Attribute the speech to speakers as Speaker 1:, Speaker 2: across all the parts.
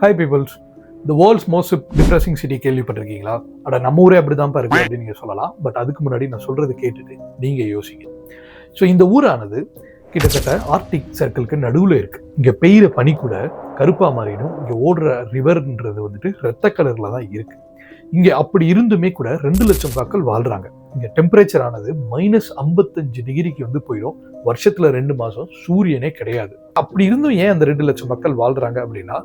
Speaker 1: Hi peoples the world's most depressing city கேள்விப்பட்டிருக்கீங்களா? அட நம்ம ஊரே அப்படிதான்ப்பா இருக்கு அப்படின்னு நீங்கள் சொல்லலாம். பட் அதுக்கு முன்னாடி நான் சொல்கிறது கேட்டுட்டு நீங்கள் யோசிங்க. ஸோ இந்த ஊரானது கிட்டத்தட்ட ஆர்டிக் சர்க்கிளுக்கு நடுவில் இருக்குது இங்கே பெய்கிற பனி கூட கருப்பா மாறிடும். இங்கே ஓடுற ரிவர்ன்றது வந்துட்டு ரத்த கலரில் தான் இருக்குது இங்கே அப்படி இருந்துமே கூட ரெண்டு லட்சம் காக்கள் வாழ்கிறாங்க இங்கே டெம்பரேச்சர் ஆனது மைனஸ் ஐம்பத்தஞ்சு டிகிரிக்கு வந்து போயிடும். வருஷத்துல ரெண்டு மாசம் சூரியனே கிடையாது. அப்படி இருந்தும் ஏன் அந்த ரெண்டு லட்சம் மக்கள் வாழ்றாங்க அப்படின்னா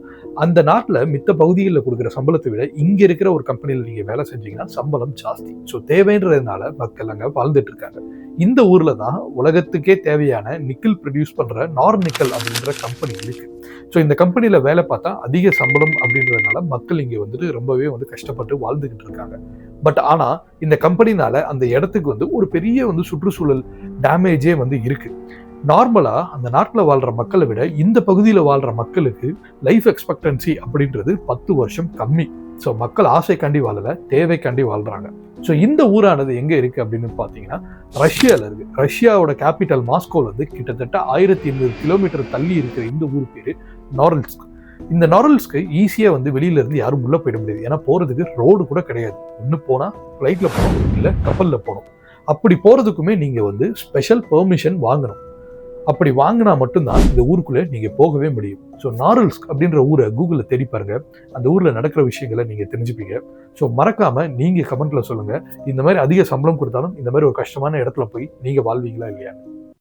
Speaker 1: அந்த நாட்டில் மித்த பகுதிகளில் கொடுக்குற சம்பளத்தை விட இங்க இருக்கிற ஒரு கம்பெனியில் நீங்க வேலை செஞ்சீங்கன்னா சம்பளம் ஜாஸ்தி. ஸோ தேவைன்றதுனால மக்கள் அங்க வாழ்ந்துட்டு இருக்காங்க. இந்த ஊர்ல தான் உலகத்துக்கே தேவையான நிக்கல் ப்ரொடியூஸ் பண்ற நார் நிக்கல் அப்படின்ற கம்பெனி இருக்கு. ஸோ இந்த கம்பெனியில் வேலை பார்த்தா அதிக சம்பளம் அப்படின்றதுனால மக்கள் இங்கே வந்துட்டு ரொம்பவே வந்து கஷ்டப்பட்டு வாழ்ந்துக்கிட்டு இருக்காங்க. பட் ஆனால் இந்த கம்பெனினால அந்த இடத்துக்கு வந்து ஒரு பெரிய வந்து சுற்றுச்சூழல் டேமேஜே வந்து இருக்குது நார்மலா அந்த நாட்டில் வாழ்ற மக்களை விட இந்த பகுதியில் வாழ்ற மக்களுக்கு லைஃப் எக்ஸ்பெக்டன்சி அப்படின்றது பத்து வருஷம் கம்மி. ஸோ மக்கள் ஆசைக்காண்டி வாழல தேவைக்காண்டி வாழ்றாங்க. ஸோ இந்த ஊரானது எங்கே இருக்கு அப்படின்னு பார்த்தீங்கன்னா ரஷ்யாவில் இருக்கு. ரஷ்யாவோட கேபிட்டல் மாஸ்கோவில் இருந்து கிட்டத்தட்ட ஆயிரத்தி எண்ணூறு கிலோமீட்டர் தள்ளி இருக்கிற இந்த ஊர் பேர் நாரல்ஸ்க் இந்த நாரல்ஸ்க்கு ஈஸியாக வந்து வெளியில இருந்து யாரும் உள்ள போயிட முடியாது. ஏன்னா போறதுக்கு ரோடு கூட கிடையாது. ஒன்று போனால் ஃப்ளைட்ல போகணும் இல்லை கப்பலில் போகணும். அப்படி போறதுக்குமே நீங்க வந்து ஸ்பெஷல் பெர்மிஷன் வாங்கணும். அப்படி வாங்கினா மட்டும்தான் இந்த ஊருக்குள்ளே நீங்கள் போகவே முடியும். ஸோ நாரல்ஸ் அப்படின்ற ஊரை கூகுளில் தேடி பாருங்க. அந்த ஊரில் நடக்கிற விஷயங்களை நீங்கள் தெரிஞ்சுப்பீங்க. ஸோ மறக்காமல் நீங்கள் கமெண்ட்டில் சொல்லுங்கள் இந்த மாதிரி அதிக சம்பளம் கொடுத்தாலும் இந்த மாதிரி ஒரு கஷ்டமான இடத்துல போய் நீங்கள் வாழ்வீங்களா இல்லையா?